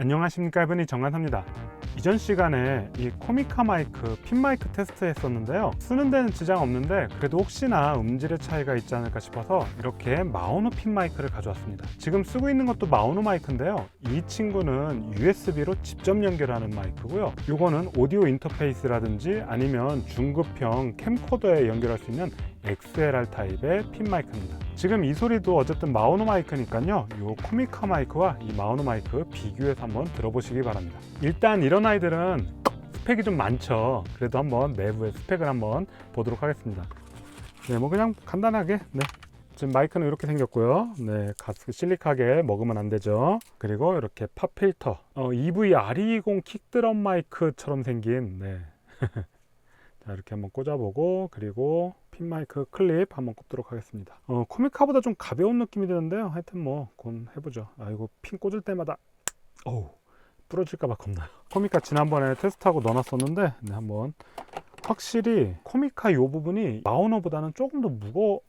안녕하십니까 이분이 정관사입니다. 이전 시간에 이 코미카 마이크 핀 마이크 테스트 했었는데요. 쓰는 데는 지장 없는데 그래도 혹시나 음질의 차이가 있지 않을까 싶어서 이렇게 마오노 핀 마이크를 가져왔습니다. 지금 쓰고 있는 것도 마오노 마이크인데요. 이 친구는 USB로 직접 연결하는 마이크고요. 요거는 오디오 인터페이스라든지 아니면 중급형 캠코더에 연결할 수 있는 XLR 타입의 핀 마이크입니다. 지금 이 소리도 어쨌든 마오노 마이크니까요. 이 코미카 마이크와 이 마오노 마이크 비교해서 한번 들어보시기 바랍니다. 일단 이런 아이들은 스펙이 좀 많죠. 그래도 한번 내부의 스펙을 한번 보도록 하겠습니다. 네, 뭐 그냥 간단하게 네. 지금 마이크는 이렇게 생겼고요. 네, 가스 실리카게 먹으면 안 되죠. 그리고 이렇게 팝 필터, 어, EV RE20 킥드럼 마이크처럼 생긴 네. 자, 이렇게 한번 꽂아보고 그리고 핀 마이크 클립 한번 꼽도록 하겠습니다. 어, 코미카보다 좀 가벼운 느낌이 드는데요. 하여튼 뭐 그건 해보죠. 아 이거 핀 꽂을 때마다 어우 부러질까봐 겁나요. 코미카 지난번에 테스트하고 넣어놨었는데 네, 한번 확실히 코미카 이 부분이 마우너보다는 조금 더 무거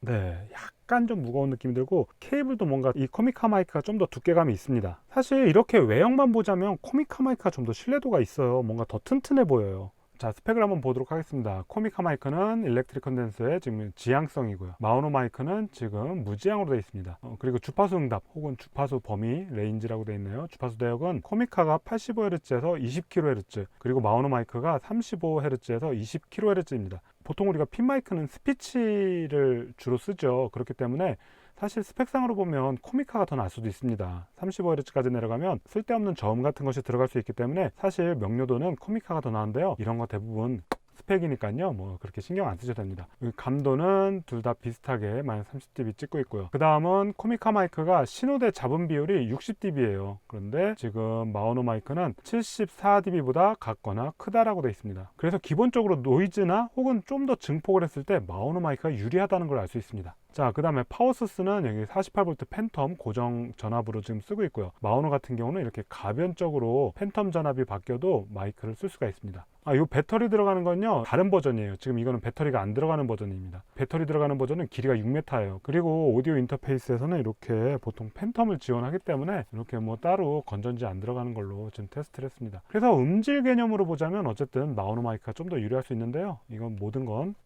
네, 약간 좀 무거운 느낌이 들고 케이블도 뭔가 이 코미카 마이크가 좀 더 두께감이 있습니다. 사실 이렇게 외형만 보자면 코미카 마이크가 좀 더 신뢰도가 있어요. 뭔가 더 튼튼해 보여요. 자 스펙을 한번 보도록 하겠습니다. 코미카 마이크는 일렉트릭 컨덴서의 지금 지향성이고요. 마우노 마이크는 지금 무지향으로 되어 있습니다. 어, 그리고 주파수 응답 혹은 주파수 범위 레인지라고 되어 있네요. 주파수 대역은 코미카가 85Hz에서 20kHz 그리고 마우노 마이크가 35Hz에서 20kHz입니다. 보통 우리가 핀 마이크는 스피치를 주로 쓰죠. 그렇기 때문에 사실 스펙상으로 보면 코미카가 더 나을 수도 있습니다. 35Hz까지 내려가면 쓸데없는 저음 같은 것이 들어갈 수 있기 때문에 사실 명료도는 코미카가 더 나은데요. 이런 거 대부분 스펙이니까요. 뭐 그렇게 신경 안 쓰셔도 됩니다. 감도는 둘 다 비슷하게 마이너스 30dB 찍고 있고요. 그 다음은 코미카 마이크가 신호대 잡음 비율이 60dB예요. 그런데 지금 마오노 마이크는 74dB보다 같거나 크다라고 되어 있습니다. 그래서 기본적으로 노이즈나 혹은 좀 더 증폭을 했을 때 마오노 마이크가 유리하다는 걸 알 수 있습니다. 자, 그 다음에 파워소스는 여기 48V 팬텀 고정 전압으로 지금 쓰고 있고요. 마오노 같은 경우는 이렇게 가변적으로 팬텀 전압이 바뀌어도 마이크를 쓸 수가 있습니다. 아, 이 배터리 들어가는 건요, 다른 버전이에요. 지금 이거는 배터리가 안 들어가는 버전입니다. 배터리 들어가는 버전은 길이가 6m예요. 그리고 오디오 인터페이스에서는 이렇게 보통 팬텀을 지원하기 때문에 이렇게 뭐 따로 건전지 안 들어가는 걸로 지금 테스트를 했습니다. 그래서 음질 개념으로 보자면 어쨌든 마오노 마이크가 좀 더 유리할 수 있는데요. 이건 모든 건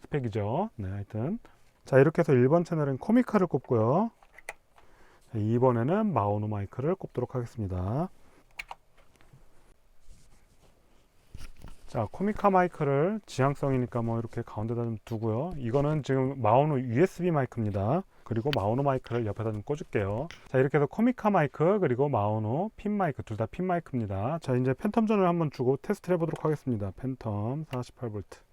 스펙이죠. 네, 하여튼 자 이렇게 해서 1번 채널은 코미카를 꼽고요. 자, 2번에는 마오노 마이크를 꼽도록 하겠습니다. 자 코미카 마이크를 지향성이니까 뭐 이렇게 가운데다 좀 두고요. 이거는 지금 마오노 USB 마이크입니다. 그리고 마오노 마이크를 옆에다 좀 꽂을게요. 자 이렇게 해서 코미카 마이크 그리고 마오노 핀 마이크 둘 다 핀 마이크입니다. 자 이제 팬텀 전을 한번 주고 테스트를 해보도록 하겠습니다. 팬텀 48V.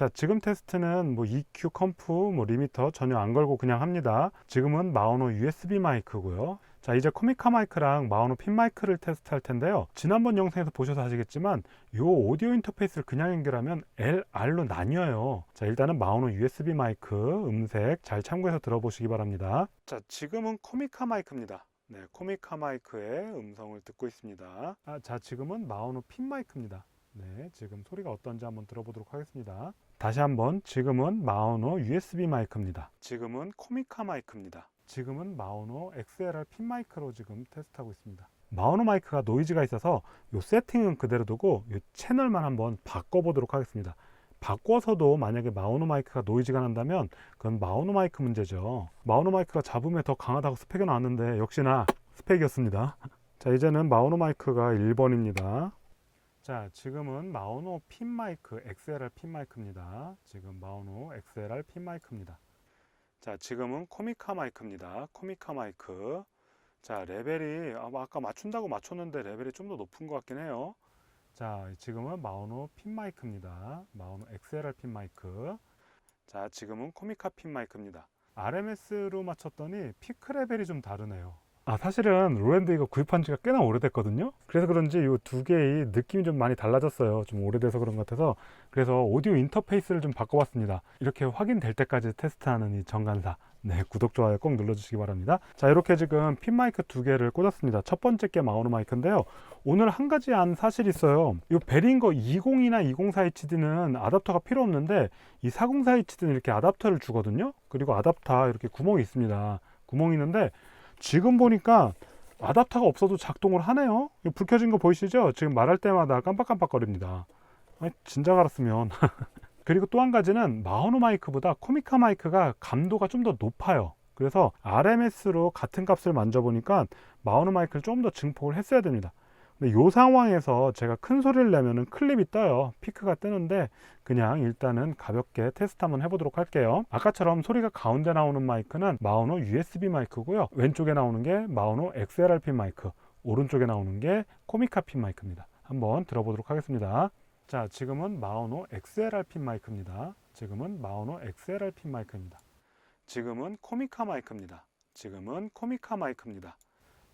자 지금 테스트는 뭐 EQ 컴프 뭐 리미터 전혀 안 걸고 그냥 합니다. 지금은 마오노 USB 마이크고요. 자 이제 코미카 마이크랑 마오노 핀 마이크를 테스트할 텐데요. 지난번 영상에서 보셔서 아시겠지만 요 오디오 인터페이스를 그냥 연결하면 LR로 나뉘어요. 자 일단은 마오노 USB 마이크 음색 잘 참고해서 들어보시기 바랍니다. 자 지금은 코미카 마이크입니다. 네 코미카 마이크의 음성을 듣고 있습니다. 아, 자 지금은 마오노 핀 마이크입니다 네, 지금 소리가 어떤지 한번 들어보도록 하겠습니다. 다시 한번 지금은 마오노 USB 마이크입니다. 지금은 코미카 마이크입니다. 지금은 마오노 XLR 핀 마이크로 지금 테스트하고 있습니다. 마오노 마이크가 노이즈가 있어서 이 세팅은 그대로 두고 이 채널만 한번 바꿔보도록 하겠습니다. 바꿔서도 만약에 마오노 마이크가 노이즈가 난다면 그건 마오노 마이크 문제죠. 마오노 마이크가 잡음에 더 강하다고 스펙이 나왔는데 역시나 스펙이었습니다. 자 이제는 마오노 마이크가 1번입니다. 자, 지금은 마오노 핀 마이크, XLR 핀 마이크입니다. 지금 마오노 XLR 핀 마이크입니다. 자, 지금은 코미카 마이크입니다. 코미카 마이크. 자, 레벨이 아, 아까 맞춘다고 맞췄는데 레벨이 좀 더 높은 것 같긴 해요. 자, 지금은 마오노 핀 마이크입니다. 마오노 XLR 핀 마이크. 자, 지금은 코미카 핀 마이크입니다. RMS로 맞췄더니 피크 레벨이 좀 다르네요. 아 사실은 로랜드 이거 구입한 지가 꽤나 오래됐거든요? 그래서 그런지 이 두 개의 느낌이 좀 많이 달라졌어요. 좀 오래돼서 그런 것 같아서. 그래서 오디오 인터페이스를 좀 바꿔봤습니다. 이렇게 확인될 때까지 테스트하는 이 정관사. 네 구독 좋아요 꼭 눌러주시기 바랍니다. 자 이렇게 지금 핀 마이크 두 개를 꽂았습니다. 첫 번째 게 마오노 마이크인데요. 오늘 한 가지 안 사실이 있어요. 이 베링거 20이나 204HD는 아답터가 필요 없는데 이 404HD는 이렇게 아답터를 주거든요. 그리고 아답터 이렇게 구멍이 있습니다. 구멍이 있는데 지금 보니까 아답터가 없어도 작동을 하네요. 이불 켜진 거 보이시죠? 지금 말할 때마다 깜빡깜빡 거립니다. 아이, 진작 알았으면. 그리고 또 한 가지는 마우노 마이크보다 코미카 마이크가 감도가 좀 더 높아요. 그래서 RMS로 같은 값을 만져보니까 마우노 마이크를 좀 더 증폭을 했어야 됩니다. 근데 이 상황에서 제가 큰 소리를 내면은 클립이 떠요. 피크가 뜨는데 그냥 일단은 가볍게 테스트 한번 해보도록 할게요. 아까처럼 소리가 가운데 나오는 마이크는 마우노 USB 마이크고요. 왼쪽에 나오는 게 마우노 XLR-핀 마이크, 오른쪽에 나오는 게 코미카 핀 마이크입니다. 한번 들어보도록 하겠습니다. 자, 지금은 마우노 XLR-핀 마이크입니다. 지금은 마우노 XLR-핀 마이크입니다. 지금은 코미카 마이크입니다. 지금은 코미카 마이크입니다.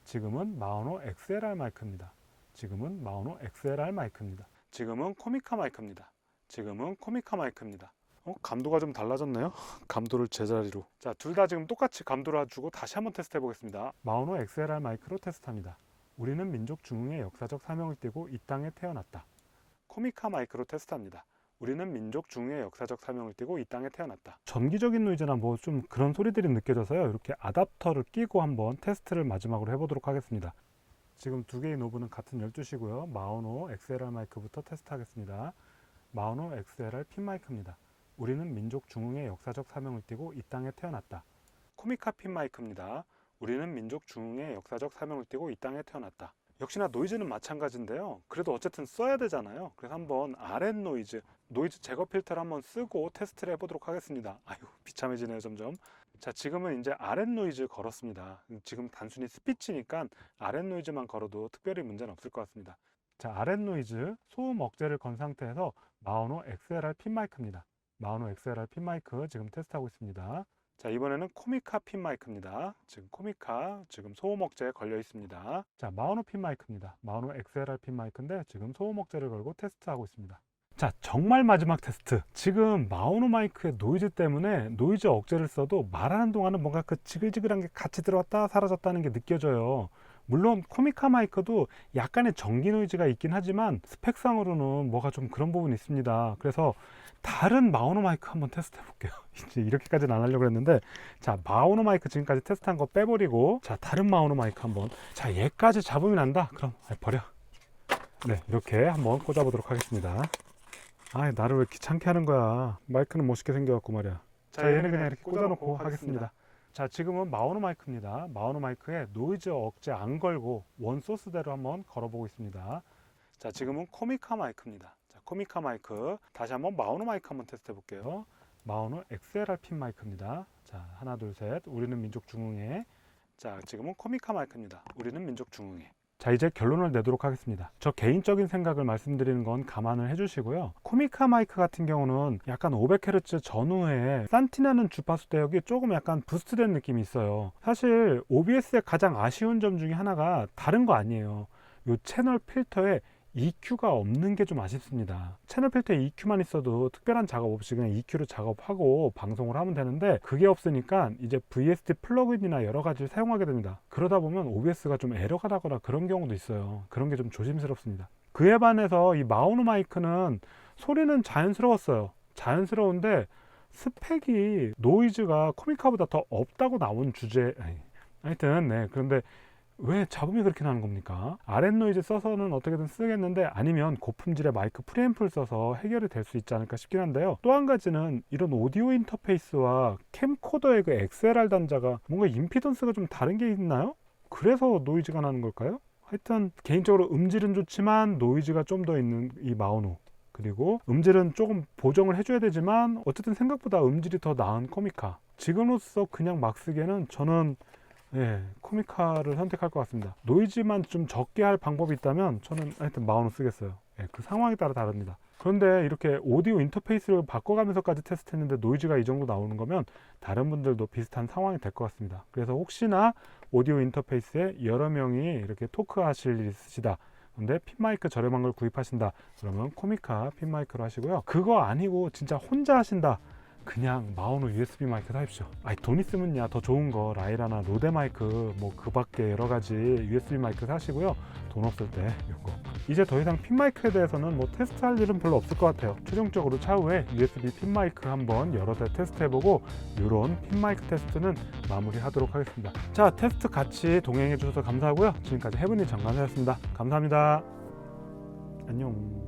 지금은 마우노 XLR 마이크입니다. 지금은 마우노 XLR 마이크입니다. 지금은 코미카 마이크입니다. 지금은 코미카 마이크입니다. 어, 감도가 좀 달라졌네요. 감도를 제자리로. 자, 둘 다 지금 똑같이 감도를 주고 다시 한번 테스트 해보겠습니다. 마우노 XLR 마이크로 테스트합니다. 우리는 민족 중흥의 역사적 사명을 띠고 이 땅에 태어났다. 코미카 마이크로 테스트합니다. 우리는 민족 중흥의 역사적 사명을 띠고 이 땅에 태어났다. 전기적인 노이즈나 뭐 좀 그런 소리들이 느껴져서요. 이렇게 아답터를 끼고 한번 테스트를 마지막으로 해보도록 하겠습니다. 지금 두 개의 노브는 같은 12시고요. 마우노 XLR 마이크부터 테스트하겠습니다. 마우노 XLR 핀 마이크입니다. 우리는 민족 중흥의 역사적 사명을 띠고 이 땅에 태어났다. 코미카 핀 마이크입니다. 우리는 민족 중흥의 역사적 사명을 띠고 이 땅에 태어났다. 역시나 노이즈는 마찬가지인데요. 그래도 어쨌든 써야 되잖아요. 그래서 한번 RN 노이즈, 노이즈 제거 필터를 한번 쓰고 테스트를 해보도록 하겠습니다. 아유, 비참해지네요, 점점. 자, 지금은 이제 RN 노이즈 걸었습니다. 지금 단순히 스피치니까 RN 노이즈만 걸어도 특별히 문제는 없을 것 같습니다. 자, RN 노이즈 소음 억제를 건 상태에서 마우노 XLR 핀 마이크입니다. 마우노 XLR 핀 마이크 지금 테스트하고 있습니다. 자, 이번에는 코미카 핀 마이크입니다. 지금 코미카 지금 소음 억제에 걸려 있습니다. 자, 마우노 핀 마이크입니다. 마우노 XLR 핀 마이크인데 지금 소음 억제를 걸고 테스트하고 있습니다. 자, 정말 마지막 테스트. 지금 마우노 마이크의 노이즈 때문에 노이즈 억제를 써도 말하는 동안은 뭔가 그 지글지글한 게 같이 들어왔다 사라졌다는 게 느껴져요. 물론 코미카 마이크도 약간의 전기 노이즈가 있긴 하지만 스펙상으로는 뭐가 좀 그런 부분이 있습니다. 그래서 다른 마우노 마이크 한번 테스트 해볼게요. 이제 이렇게까지는 안 하려고 했는데 자 마우노 마이크 지금까지 테스트한 거 빼버리고 자 다른 마우노 마이크 한번 자 얘까지 잡으면 안다. 그럼 버려. 네 이렇게 한번 꽂아보도록 하겠습니다. 아 나를 왜 귀찮게 하는 거야. 마이크는 멋있게 생겨갖고 말이야. 자 얘는 그냥 이렇게 꽂아놓고 하겠습니다. 자 지금은 마우노 마이크입니다. 마우노 마이크에 노이즈 억제 안 걸고 원 소스대로 한번 걸어보고 있습니다. 자 지금은 코미카 마이크입니다. 자 코미카 마이크 다시 한번 마우노 마이크 한번 테스트 해볼게요. 마우노 XLR 핀 마이크입니다. 자 하나 둘 셋 우리는 민족 중흥회 자 지금은 코미카 마이크입니다. 우리는 민족 중흥회 자 이제 결론을 내도록 하겠습니다. 저 개인적인 생각을 말씀드리는 건 감안을 해주시고요. 코미카 마이크 같은 경우는 약간 500Hz 전후에 산티나는 주파수 대역이 조금 약간 부스트된 느낌이 있어요. 사실 OBS의 가장 아쉬운 점 중에 하나가 다른 거 아니에요. 이 채널 필터에 EQ가 없는 게 좀 아쉽습니다. 채널 필터에 EQ만 있어도 특별한 작업 없이 그냥 EQ로 작업하고 방송을 하면 되는데 그게 없으니까 이제 VST 플러그인이나 여러 가지를 사용하게 됩니다. 그러다 보면 OBS가 좀 에러가 나거나 그런 경우도 있어요. 그런 게 좀 조심스럽습니다. 그에 반해서 이 마우노 마이크는 소리는 자연스러웠어요. 자연스러운데 스펙이 노이즈가 코미카보다 더 없다고 나온 주제 아니, 하여튼 네 그런데 왜 잡음이 그렇게 나는 겁니까? RN 노이즈 써서는 어떻게든 쓰겠는데 아니면 고품질의 마이크 프리앰프를 써서 해결이 될 수 있지 않을까 싶긴 한데요. 또 한 가지는 이런 오디오 인터페이스와 캠코더의 그 XLR 단자가 뭔가 임피던스가 좀 다른 게 있나요? 그래서 노이즈가 나는 걸까요? 하여튼 개인적으로 음질은 좋지만 노이즈가 좀 더 있는 이 마우노 그리고 음질은 조금 보정을 해줘야 되지만 어쨌든 생각보다 음질이 더 나은 코미카 지금으로서 그냥 막 쓰기에는 저는 예, 코미카를 선택할 것 같습니다. 노이즈만 좀 적게 할 방법이 있다면 저는 하여튼 마우노 쓰겠어요. 예, 그 상황에 따라 다릅니다. 그런데 이렇게 오디오 인터페이스를 바꿔가면서까지 테스트했는데 노이즈가 이 정도 나오는 거면 다른 분들도 비슷한 상황이 될 것 같습니다. 그래서 혹시나 오디오 인터페이스에 여러 명이 이렇게 토크하실 일이 있으시다. 근데 핀마이크 저렴한 걸 구입하신다. 그러면 코미카 핀마이크로 하시고요. 그거 아니고 진짜 혼자 하신다. 그냥 마오노 USB 마이크 사십시오. 아니 돈 있으면야 더 좋은 거 라이라나 로데 마이크 뭐 그밖에 여러 가지 USB 마이크 사시고요. 돈 없을 때 요거. 이제 더 이상 핀 마이크에 대해서는 뭐 테스트할 일은 별로 없을 것 같아요. 최종적으로 차후에 USB 핀 마이크 한번 여러 대 테스트해보고 이런 핀 마이크 테스트는 마무리하도록 하겠습니다. 자 테스트 같이 동행해 주셔서 감사하고요. 지금까지 해븐이 정관사였습니다. 감사합니다. 안녕.